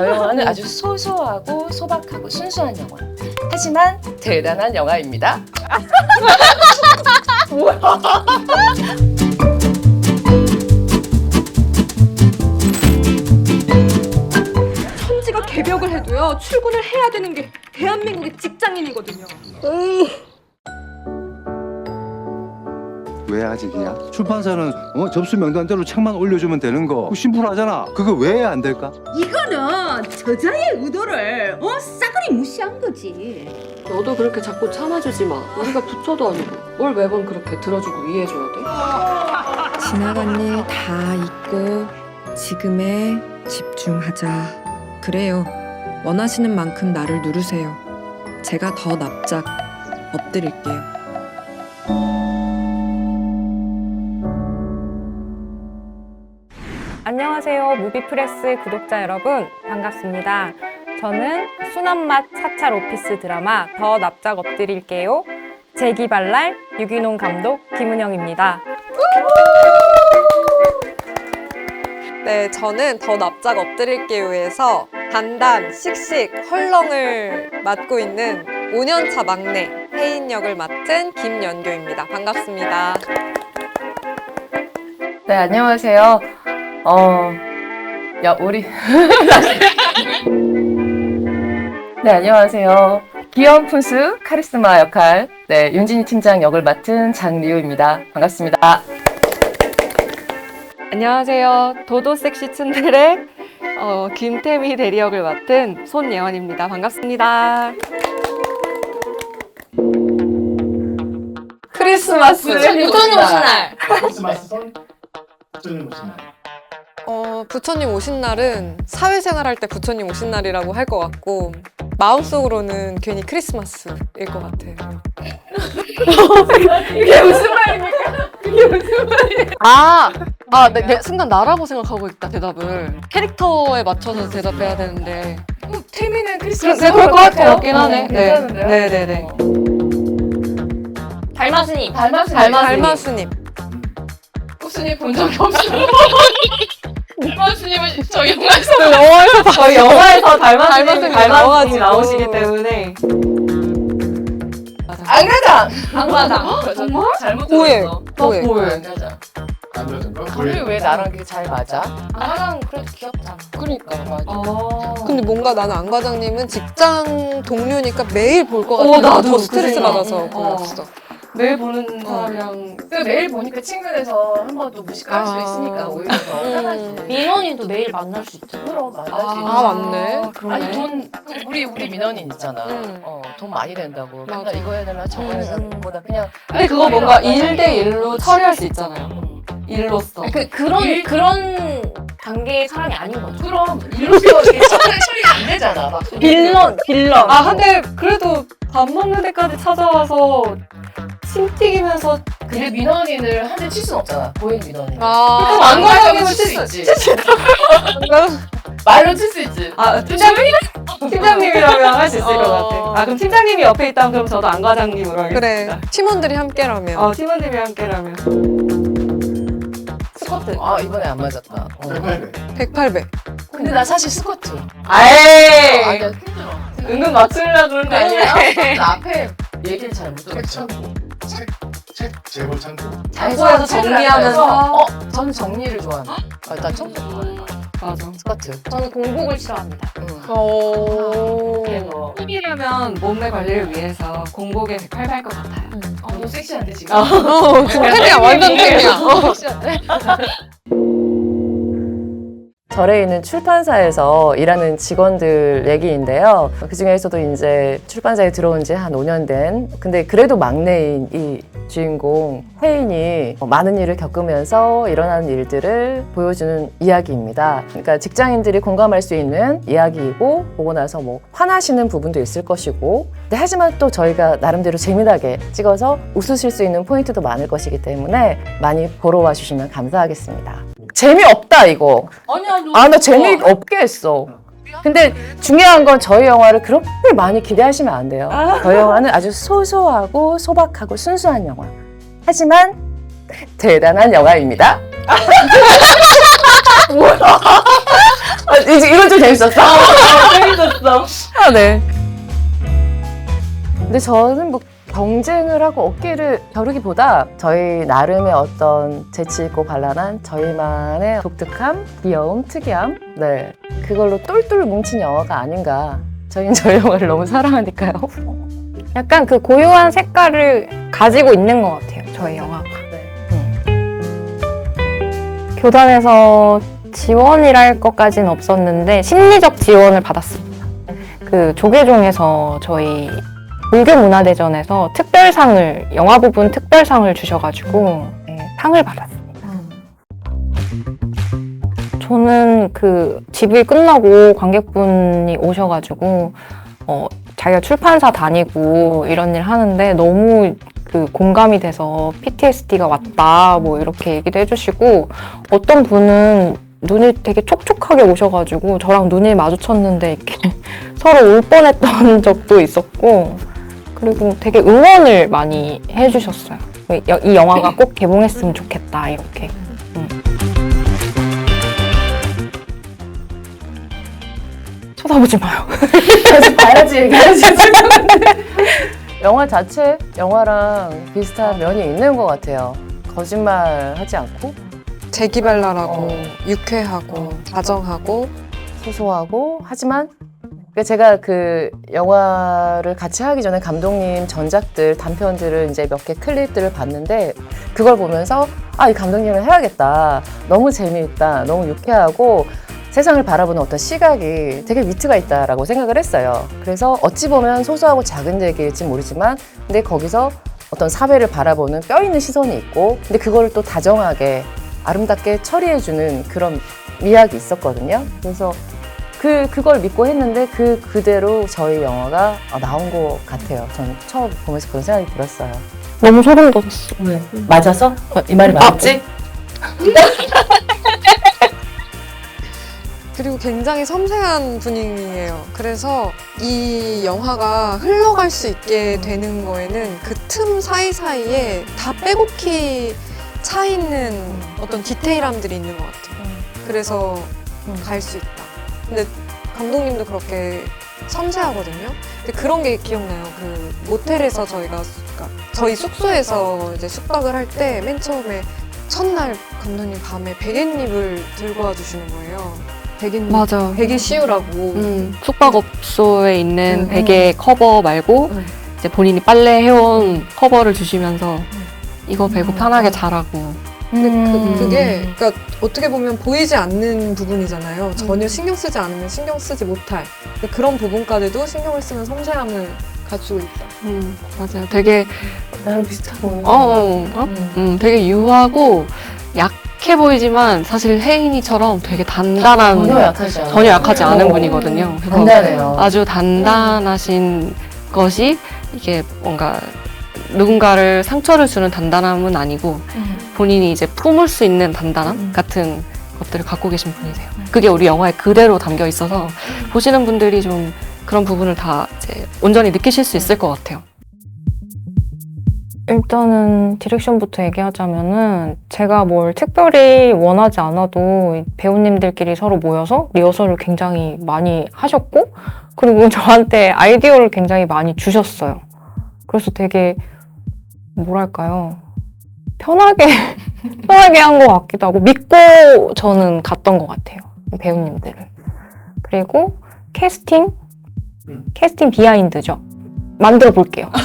저 영화는 아주 소소하고 소박하고 순수한 영화. 하지만 대단한 영화입니다. 천지가 개벽을 해도요 출근을 해야 되는 게 대한민국의 직장인이거든요. 왜 아직이야? 출판사는 어, 접수 명단대로 책만 올려주면 되는 거 그거 심플하잖아 그거 왜 안 될까? 이거는 저자의 의도를 어 싸그리 무시한 거지. 너도 그렇게 자꾸 참아주지 마. 우리가 부처도 아니고 뭘 매번 그렇게 들어주고 이해해줘야 돼? 지나간 일 다 잊고 지금에 집중하자. 그래요. 원하시는 만큼 나를 누르세요. 제가 더 납작 엎드릴게요. 안녕하세요. 무비프레스 구독자 여러분. 반갑습니다. 저는 순한맛 사찰 오피스 드라마 더 납작 엎드릴게요. 재기발랄 유기농 감독 김은영입니다. 네, 저는 더 납작 엎드릴게요에서 단단, 씩씩, 헐렁을 맡고 있는 5년차 막내 혜인 역을 맡은 김연교입니다. 반갑습니다. 네, 안녕하세요. 어, 야, 우리. 네, 안녕하세요. 귀여운 푼수 카리스마 역할, 네, 윤진희 팀장 역을 맡은 장리우입니다. 반갑습니다. 안녕하세요. 도도 섹시 츤데레 어, 김태미 대리 역을 맡은 손예원입니다. 반갑습니다. 크리스마스. 부처님 오신 날. 크리스마스 선 부처님 오신 날. 어, 부처님 오신 날은 사회생활 할 때 부처님 오신 날이라고 할 것 같고 마음속으로는 괜히 크리스마스일 것 같아요. 이게 무슨 말입니까? 이게 무슨 말이에요? 아, 아, 내, 내 순간 나라고 생각하고 있다 대답을 캐릭터에 맞춰서 대답해야 되는데 태미는 그래, 크리스마스. 네, 그럴 것 같아요. 같긴 어, 하네. 네, 괜찮은데요? 네, 네, 네. 달마스님. 달마스 달마스님. 옥수님 본 적이 없어 요. 달마스님은 저 영화에서 영화에서 저희 영화에서 달마스님 달마스님 나와가지고. 나오시기 때문에 안가장. 안과장. 정말? 잘못 들었어. 안 들어준 거? 우리 왜 나랑 이렇게 잘 맞아? 안과장 그래도 귀엽잖아. 그러니까 맞아. 어. 근데 뭔가 나는 안 과장님은 직장 동료니까 매일 볼것 어, 같아서 나도 더 스트레스 그 생각. 받아서 어. 그랬어. 매일 보는 사람이랑 그 매일 보니까 친근해서 한 번 또 무식할 수 아. 있으니까 오히려 더 음. 편하지. 민원인도 매일 만날 수 있잖아. 그럼 만나지. 아, 맞네. 아니 돈 우리 우리 민원인 있잖아. 음. 어, 돈 많이 된다고. 맞아. 맨날 이거 해야 되나 저거 해야 되나 음. 보다 그냥. 근데 그거 뭔가 1대1로 처리할 수 있잖아요. 일로서. 그 그런 그런 단계의 사람이 아닌 거죠. 그럼 이게 처리 안 되잖아. 막 빌런 빌런. 아, 근데 그래도 밥 먹는 데까지 찾아와서 침 튀기면서 근데 민원인을 한 대 칠 순 없잖아. 보행 민원인. 아, 안 가면 칠 칠수 수- 있지. 말로 칠 수 있지. 아, 팀장님? 팀장님이라면 할 수 있을 것 어. 같아. 아, 그럼 팀장님이 옆에 있다면 그럼 저도 안 과장님으로 하겠습니다. 그래. 팀원들이 함께라면. 어, 팀원님이 함께라면. 스쿼트. 아 이번에 안 맞았다. 어. 108배. 108배. 근데 나 사실 스쿼트. 아이! 아니야 힘들어. 은근 맞추려고 그런 거 아니야? 아니야. 앞에 얘기를 잘못책 들었어. 창고. 책, 책 제보 창고. 장소에서 정리하면서. 어, 저는 정리를 좋아한다. 아, 나 청소 좋아해. 맞아. 스쿼트. 저는 공복을 싫어합니다. 응. 오. 그래서 팀이라면 몸매 관리를 위해서 공복에 108할 것 같아요. 어, 너 섹시한데 지금. 어, 템이야, 완전 템이야. 어. 섹시한데. 절에 있는 출판사에서 일하는 직원들 얘기인데요. 그 중에서도 이제 출판사에 들어온 지 한 5년 된, 근데 그래도 막내인 이 주인공 혜인이 많은 일을 겪으면서 일어나는 일들을 보여주는 이야기입니다. 그러니까 직장인들이 공감할 수 있는 이야기이고, 보고 나서 뭐 화나시는 부분도 있을 것이고, 근데 하지만 또 저희가 나름대로 재미나게 찍어서 웃으실 수 있는 포인트도 많을 것이기 때문에 많이 보러 와주시면 감사하겠습니다. 재미없다, 이거. 아니야. 아, 나 재미없게 했어. 근데 중요한 건 저희 영화를 그렇게 많이 기대하시면 안 돼요. 저희 영화는 아주 소소하고 소박하고 순수한 영화. 하지만 대단한 영화입니다. 뭐야? 아, 이제 이건 좀 재밌었어. 재밌었어. 아, 네. 근데 저는 뭐 경쟁을 하고 어깨를 겨루기보다 저희 나름의 어떤 재치 있고 발랄한 저희만의 독특함, 귀여움, 특이함, 네 그걸로 똘똘 뭉친 영화가 아닌가. 저희는 저희 영화를 너무 사랑하니까요. 약간 그 고유한 색깔을 가지고 있는 것 같아요. 저희 영화가. 교단에서 지원이랄 것까지는 없었는데 심리적 지원을 받았습니다. 그 조계종에서 저희 불교문화대전에서 특별상을 영화 부분 특별상을 주셔가지고 네, 상을 받았습니다. 저는 그 집이 끝나고 관객분이 오셔가지고 어, 자기가 출판사 다니고 이런 일 하는데 너무 그 공감이 돼서 PTSD가 왔다 뭐 이렇게 얘기도 해주시고 어떤 분은 눈이 되게 촉촉하게 오셔가지고 저랑 눈이 마주쳤는데 이렇게 서로 울 뻔했던 적도 있었고 그리고 되게 응원을 많이 해주셨어요. 이- 이 영화가 꼭 개봉했으면 좋겠다 이렇게. 음. 쳐다보지 마요. 계속 봐야지 얘기하지. 영화 자체 영화랑 비슷한 면이 있는 것 같아요. 거짓말 하지 않고 재기발랄하고 어. 유쾌하고 다정하고 소소하고 하지만 그러니까 제가 그 영화를 같이 하기 전에 감독님 전작들 단편들을 이제 몇 개 클립들을 봤는데 그걸 보면서 아 이 감독님을 해야겠다. 너무 재미있다. 너무 유쾌하고 세상을 바라보는 어떤 시각이 되게 위트가 있다라고 생각을 했어요. 그래서 어찌 보면 소소하고 작은 얘기일지 모르지만 근데 거기서 어떤 사회를 바라보는 뼈 있는 시선이 있고 근데 그거를 또 다정하게 아름답게 처리해주는 그런 미학이 있었거든요. 그래서 그 그걸 믿고 했는데 그 그대로 저희 영화가 아, 나온 것 같아요. 저는 처음 보면서 그런 생각이 들었어요. 너무 소름 돋았어. 왜 맞아서 이 말이 맞지? 그리고 굉장히 섬세한 분위기예요. 그래서 이 영화가 흘러갈 수 있게 되는 거에는 그 틈 사이사이에 다 빼곡히 차 있는 어떤 디테일함들이 있는 것 같아요. 그래서 갈 수 있다. 근데 감독님도 그렇게 섬세하거든요. 근데 그런 게 기억나요. 그 모텔에서 저희가 수- 그러니까 저희 숙소에서 이제 숙박을 할 때 맨 처음에 첫날 감독님 밤에 베갯잎을 들고 와 주시는 거예요. 베갯잎. 맞아. 베개 씌우라고. 음, 숙박업소에 있는 음, 베개 커버 말고 음. 이제 본인이 빨래 해온 커버를 주시면서 이거 베고 편하게 자라고 근데 음. 그, 게 그러니까 어떻게 보면 보이지 않는 부분이잖아요. 전혀 신경 쓰지 않으면 신경 쓰지 못할 근데 그런 부분까지도 신경을 쓰는 섬세함을 갖추고 있다. 음, 맞아요. 되게 나랑 비슷한 거. 어, 어, 어? 음, 되게 유하고 약해 보이지만 사실 혜인이처럼 되게 단단한 전혀 약하지 않아요. 전혀 약하지 않은 어. 분이거든요. 그래서 단단해요. 아주 단단하신 것이 이게 뭔가 누군가를 상처를 주는 단단함은 아니고 본인이 이제 품을 수 있는 단단함 같은 것들을 갖고 계신 분이세요. 그게 우리 영화에 그대로 담겨 있어서 보시는 분들이 좀 그런 부분을 다 이제 온전히 느끼실 수 있을 것 같아요. 일단은 디렉션부터 얘기하자면은 제가 뭘 특별히 원하지 않아도 배우님들끼리 서로 모여서 리허설을 굉장히 많이 하셨고 그리고 저한테 아이디어를 굉장히 많이 주셨어요. 그래서 되게 뭐랄까요 편하게 편하게 한 것 같기도 하고 믿고 저는 갔던 것 같아요 배우님들을. 그리고 캐스팅 캐스팅 비하인드죠. 만들어 볼게요.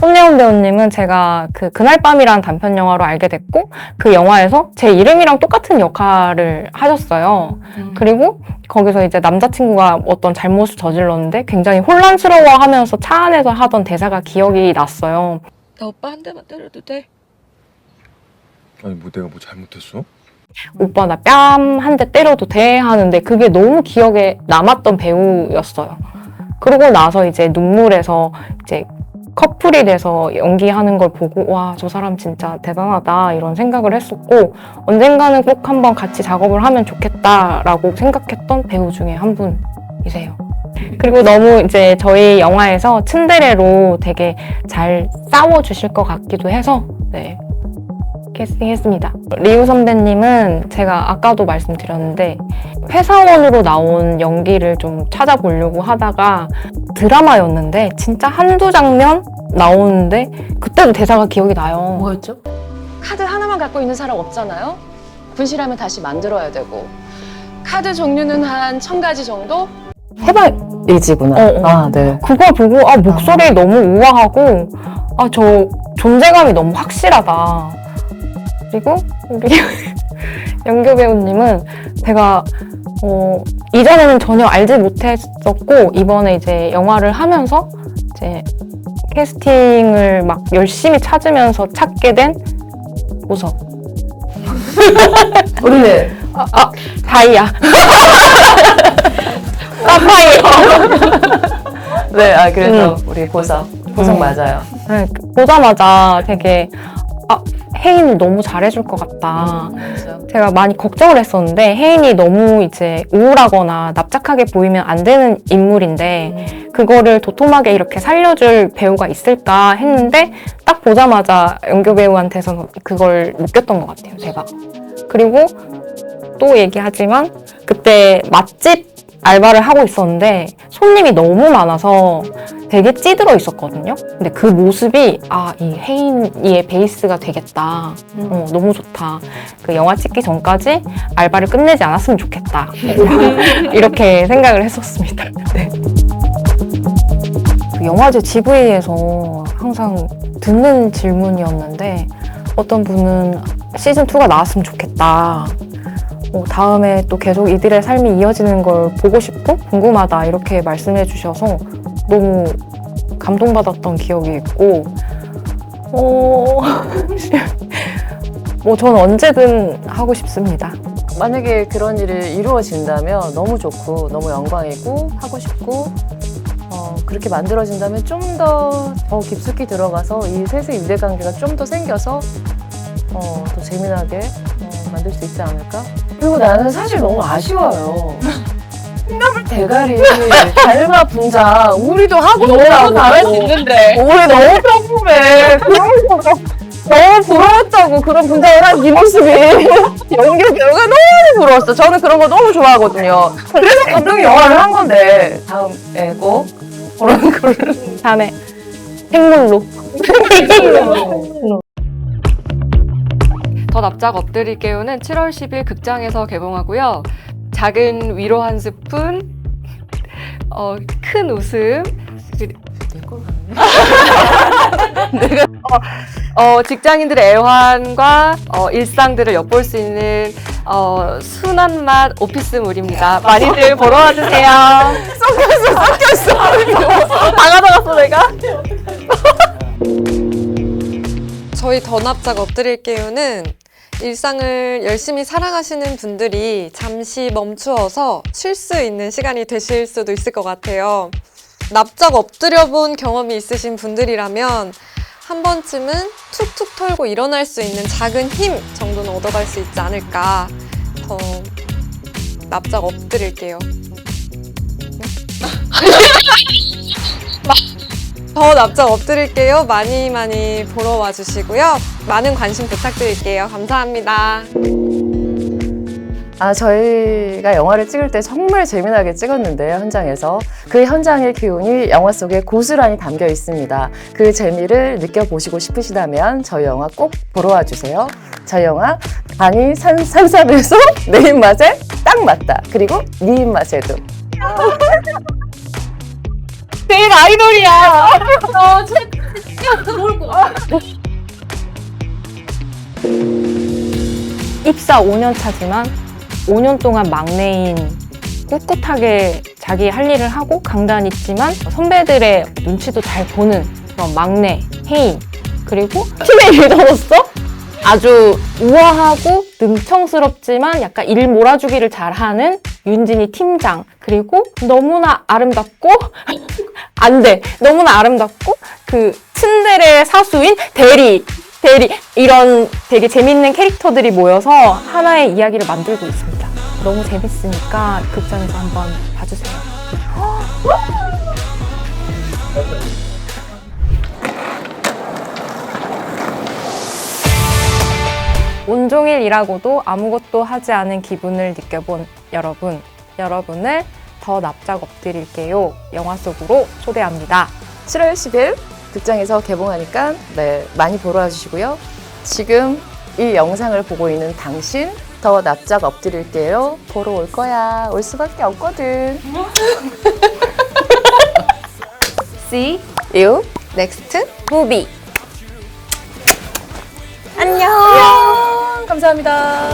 손예원 배우님은 제가 그 그날 밤이라는 단편 영화로 알게 됐고 그 영화에서 제 이름이랑 똑같은 역할을 하셨어요. 그리고 거기서 이제 남자친구가 어떤 잘못을 저질렀는데 굉장히 혼란스러워하면서 차 안에서 하던 대사가 기억이 났어요. 나 오빠 한 대만 때려도 돼? 아니 뭐 내가 뭐 잘못했어? 오빠 나 뺨 한 대 때려도 돼 하는데 그게 너무 기억에 남았던 배우였어요. 그러고 나서 이제 눈물에서 이제 커플이 돼서 연기하는 걸 보고 와 저 사람 진짜 대단하다 이런 생각을 했었고 언젠가는 꼭 한번 같이 작업을 하면 좋겠다라고 생각했던 배우 중에 한 분이세요. 그리고 너무 이제 저희 영화에서 츤데레로 되게 잘 싸워 주실 것 같기도 해서 네 캐스팅했습니다. 리우 선배님은 제가 아까도 말씀드렸는데 회사원으로 나온 연기를 좀 찾아보려고 하다가 드라마였는데 진짜 한두 장면 나오는데 그때도 대사가 기억이 나요. 뭐였죠? 카드 하나만 갖고 있는 사람 없잖아요. 분실하면 다시 만들어야 되고 카드 종류는 한 천 가지 정도? 해방일지구나. 어, 어. 아, 네. 그걸 보고 아 목소리 너무 우아하고 아 저 존재감이 너무 확실하다. 그리고 우리 연교 배우님은 제가 어, 이전에는 전혀 알지 못했었고 이번에 이제 영화를 하면서 이제 캐스팅을 막 열심히 찾으면서 찾게 된 보석. 우리는 아, 아 다이아. 사파이어. 네, 아 그래서 우리 보석 보석 음. 맞아요. 네, 보자마자 되게 아 혜인을 너무 잘해줄 것 같다. 그렇죠. 제가 많이 걱정을 했었는데 혜인이 너무 이제 우울하거나 납작하게 보이면 안 되는 인물인데 그거를 도톰하게 이렇게 살려줄 배우가 있을까 했는데 딱 보자마자 연교 배우한테서 그걸 느꼈던 것 같아요. 제가 그리고 또 얘기하지만 그때 맛집 알바를 하고 있었는데 손님이 너무 많아서 되게 찌들어 있었거든요. 근데 그 모습이 아, 이 혜인이의 베이스가 되겠다. 어, 너무 좋다. 그 영화 찍기 전까지 알바를 끝내지 않았으면 좋겠다. 이렇게 생각을 했었습니다. 네. 그 영화제 GV에서 항상 듣는 질문이었는데 어떤 분은 시즌2가 나왔으면 좋겠다. 어, 다음에 또 계속 이들의 삶이 이어지는 걸 보고 싶고 궁금하다 이렇게 말씀해 주셔서 너무 감동받았던 기억이 있고 어... 뭐 저는 언제든 하고 싶습니다. 만약에 그런 일이 이루어진다면 너무 좋고 너무 영광이고 하고 싶고 어, 그렇게 만들어진다면 좀 더 더 깊숙이 들어가서 이 셋의 유대 관계가 좀 더 생겨서 어, 더 재미나게 어, 만들 수 있지 않을까? 그리고 나는 사실 너무 아쉬워요. 콩나물 대가리, 달마 분장, 우리도 하고 너무 잘할 수 있는데 우리 너무 평범해. 그런 거 너무 부러웠다고 그런 분장을 한 이 모습이 연기 배우가 너무 부러웠어. 저는 그런 거 너무 좋아하거든요. 그래서 감독이 영화를 한 건데 다음에 꼭 그런 걸 다음에 생물로 더 납작 엎드릴 게요는 7월 10일 극장에서 개봉하고요. 작은 위로 한 스푼, 어, 큰 웃음, 내가 어, 어, 직장인들의 애환과 어, 일상들을 엿볼 수 있는 어, 순한 맛 오피스물입니다. 많이들 보러 와주세요. 섞였어, 섞였어. 당하다갔어 내가. 저희 더 납작 엎드릴게요는 일상을 열심히 살아가시는 분들이 잠시 멈추어서 쉴 수 있는 시간이 되실 수도 있을 것 같아요. 납작 엎드려 본 경험이 있으신 분들이라면 한 번쯤은 툭툭 털고 일어날 수 있는 작은 힘 정도는 얻어갈 수 있지 않을까. 더 납작 엎드릴게요. 더 납작 엎드릴게요. 많이 많이 보러 와주시고요. 많은 관심 부탁드릴게요. 감사합니다. 아, 저희가 영화를 찍을 때 정말 재미나게 찍었는데요, 현장에서. 그 현장의 기운이 영화 속에 고스란히 담겨 있습니다. 그 재미를 느껴보시고 싶으시다면 저희 영화 꼭 보러 와주세요. 저희 영화 간이 산, 산삼해서 내 입맛에 딱 맞다. 그리고 네 입맛에도. 제일 아이돌이야. 입사 5년 차지만 5년 동안 막내인 꿋꿋하게 자기 할 일을 하고 강단 있지만 선배들의 눈치도 잘 보는 그런 막내 혜인 그리고 팀의 리더로서 아주 우아하고 능청스럽지만 약간 일 몰아주기를 잘하는 윤진이 팀장 그리고 너무나 아름답고 안 돼 너무나 아름답고 그 츤데레 사수인 대리 대리 이런 되게 재밌는 캐릭터들이 모여서 하나의 이야기를 만들고 있습니다. 너무 재밌으니까 극장에서 한번 봐주세요. 온종일 일하고도 아무것도 하지 않은 기분을 느껴본 여러분, 여러분을 더 납작 엎드릴게요. 영화 속으로 초대합니다. 7월 10일 극장에서 개봉하니까 네, 많이 보러 와주시고요. 지금 이 영상을 보고 있는 당신 더 납작 엎드릴게요. 보러 올 거야. 올 수밖에 없거든. See you next movie. 안녕. 감사합니다.